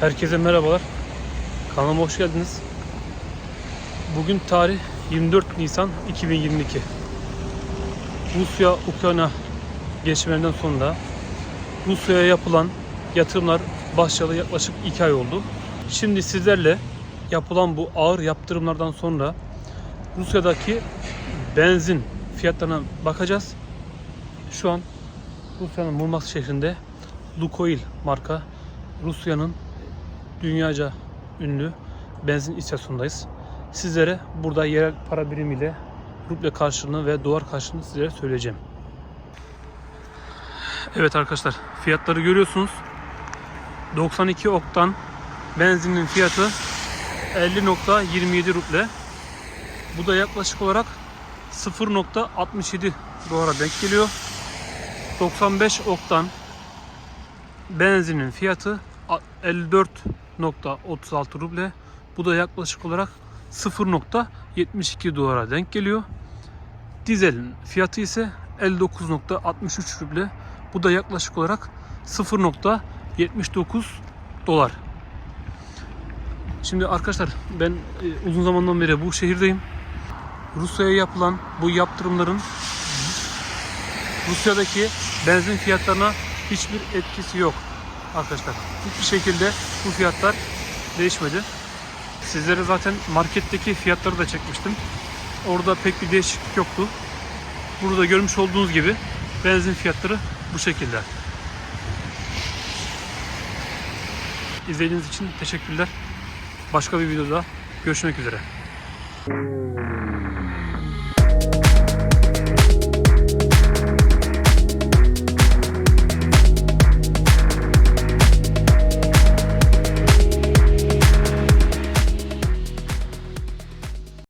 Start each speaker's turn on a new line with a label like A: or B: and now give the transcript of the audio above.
A: Herkese merhabalar. Kanalıma hoş geldiniz. Bugün tarih 24 Nisan 2022. Rusya-Ukrayna gelişmelerinden sonra Rusya'ya yapılan yatırımlar başlayalı yaklaşık 2 ay oldu. Şimdi sizlerle yapılan bu ağır yaptırımlardan sonra Rusya'daki benzin fiyatlarına bakacağız. Şu an Rusya'nın Murmansk şehrinde Lukoil marka Rusya'nın dünyaca ünlü benzin istasyonundayız. Sizlere burada yerel para birimiyle ruble karşılığını ve dolar karşılığını sizlere söyleyeceğim. Evet arkadaşlar fiyatları görüyorsunuz. 92 oktan benzinin fiyatı 50.27 ruble. Bu da yaklaşık olarak 0.67 dolara denk geliyor. 95 oktan benzinin fiyatı 54.36 ruble. Bu da yaklaşık olarak 0.72 dolara denk geliyor. Dizelin fiyatı ise 59.63 ruble. Bu da yaklaşık olarak 0.79 dolar. Şimdi arkadaşlar ben e, uzun zamandan beri bu şehirdeyim. Rusya'ya yapılan bu yaptırımların Rusya'daki benzin fiyatlarına hiçbir etkisi yok arkadaşlar. Hiçbir şekilde bu fiyatlar değişmedi. Sizlere zaten marketteki fiyatları da çekmiştim. Orada pek bir değişiklik yoktu. Burada görmüş olduğunuz gibi benzin fiyatları bu şekilde. İzlediğiniz için teşekkürler. Başka bir videoda görüşmek üzere.